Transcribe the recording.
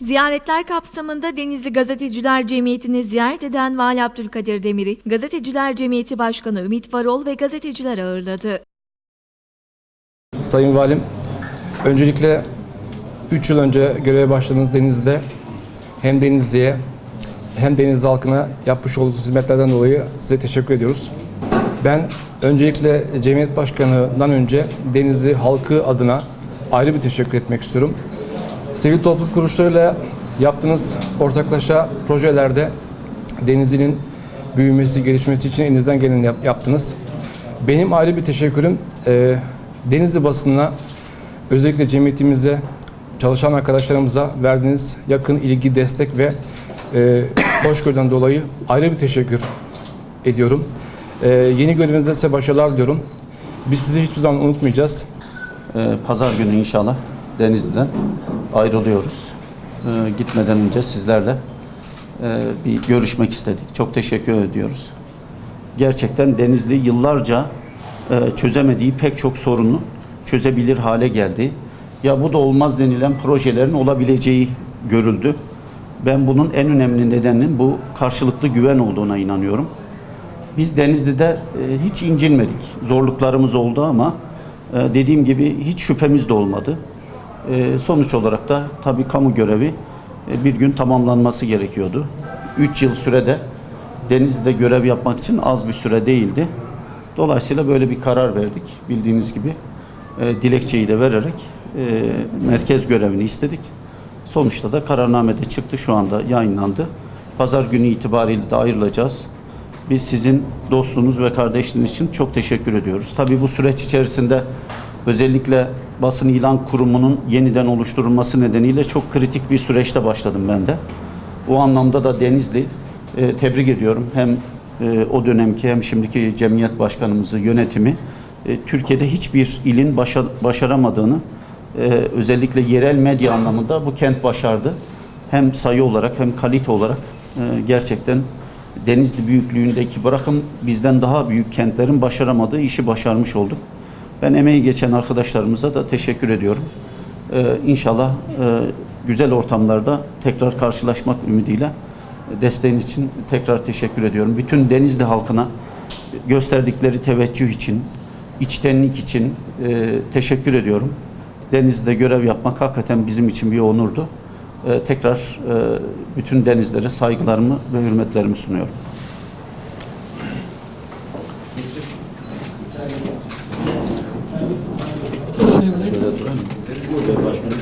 Ziyaretler kapsamında Denizli Gazeteciler Cemiyeti'ni ziyaret eden Vali Abdülkadir Demir'i, Gazeteciler Cemiyeti Başkanı Ümit Varol ve gazeteciler ağırladı. Sayın Valim, öncelikle 3 yıl önce göreve başladığınız Denizli'de hem Denizli'ye hem Denizli halkına yapmış olduğunuz hizmetlerden dolayı size teşekkür ediyoruz. Ben öncelikle Cemiyet Başkanı'ndan önce Denizli halkı adına ayrı bir teşekkür etmek istiyorum. Sivil toplum kuruluşlarıyla yaptığınız ortaklaşa projelerde Denizli'nin büyümesi, gelişmesi için elinizden geleni yap- yaptınız. Benim ayrı bir teşekkürüm e, Denizli basınına, özellikle cemiyetimize, çalışan arkadaşlarımıza verdiğiniz yakın ilgi, destek ve e, hoşgörüden dolayı ayrı bir teşekkür ediyorum. E, yeni görevinizde size başarılar diliyorum. Biz sizi hiçbir zaman unutmayacağız. Ee, Pazar günü inşallah Denizli'den ayrılıyoruz. Ee, Gitmeden önce sizlerle e, bir görüşmek istedik. Çok teşekkür ediyoruz. Gerçekten Denizli yıllarca e, çözemediği pek çok sorunu çözebilir hale geldi. Ya bu da olmaz denilen projelerin olabileceği görüldü. Ben bunun en önemli nedeninin bu karşılıklı güven olduğuna inanıyorum. Biz Denizli'de e, hiç incinmedik. Zorluklarımız oldu ama e, dediğim gibi hiç şüphemiz de olmadı. E, sonuç olarak da tabii kamu görevi e, bir gün tamamlanması gerekiyordu. 3 yıl sürede Denizli'de görev yapmak için az bir süre değildi. Dolayısıyla böyle bir karar verdik. Bildiğiniz gibi e, dilekçeyi de vererek e, merkez görevini istedik. Sonuçta da kararnamede çıktı şu anda yayınlandı. Pazar günü itibariyle de ayrılacağız. Biz sizin dostluğunuz ve kardeşliğiniz için çok teşekkür ediyoruz. Tabii bu süreç içerisinde özellikle basın ilan kurumunun yeniden oluşturulması nedeniyle çok kritik bir süreçte başladım ben de. O anlamda da Denizli e, tebrik ediyorum. Hem e, o dönemki hem şimdiki cemiyet başkanımızı, yönetimi e, Türkiye'de hiçbir ilin başa- başaramadığını e, özellikle yerel medya anlamında bu kent başardı. Hem sayı olarak hem kalite olarak e, gerçekten Denizli büyüklüğündeki bırakın bizden daha büyük kentlerin başaramadığı işi başarmış olduk. Ben emeği geçen arkadaşlarımıza da teşekkür ediyorum. Ee, inşallah e, güzel ortamlarda tekrar karşılaşmak ümidiyle desteğiniz için tekrar teşekkür ediyorum. Bütün Denizli halkına gösterdikleri teveccüh için, içtenlik için e, teşekkür ediyorum. Denizli'de görev yapmak hakikaten bizim için bir onurdu. E, tekrar e, bütün denizlere saygılarımı ve hürmetlerimi sunuyorum. Başkanım.